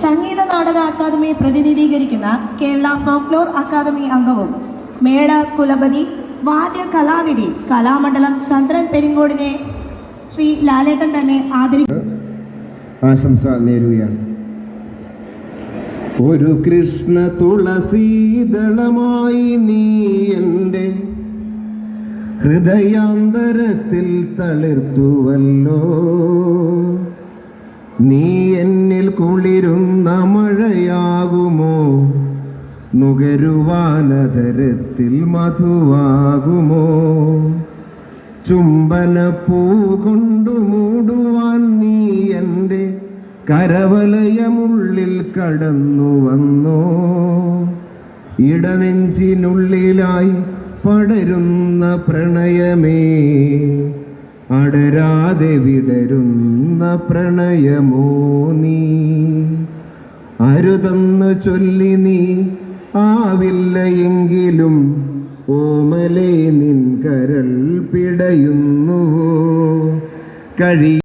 നാടക അക്കാദമിയെ പ്രതിനിധീകരിക്കുന്ന Kerala folklore academy അംഗവും മേള കുലപതി വാദ്യ കലാനിധി കലാമണ്ഡലം ചന്ദ്രൻ പെരിങ്കോടിനെ ശ്രീ ലാലേട്ടൻ തന്നെ ആദരിക്കും. ഒരു കൃഷ്ണ തുളസീതളമായി നീ എന്റെ ഹൃദയാന്തരത്തിൽ തളിർത്തുവല്ലോ. നീ എന്നിൽ കുളിരുന്ന മഴയാകുമോ? നുകരുവാനതരത്തിൽ മധുവാകുമോ? ചുംബനപ്പൂ കൊണ്ടു മൂടുവാൻ നീ എന്റെ കരവലയമുള്ളിൽ കടന്നു വന്നോ? ഇടനെഞ്ചിനുള്ളിലായി പടരുന്ന പ്രണയമേ അടരാതെ വിടരുന്ന പ്രണയമോ നീ. അരുതെന്ന് ചൊല്ലി നീ ആവില്ല എങ്കിലും ഓമലേ നിൻ കരൾ പിടയുന്നുവോ. കഴി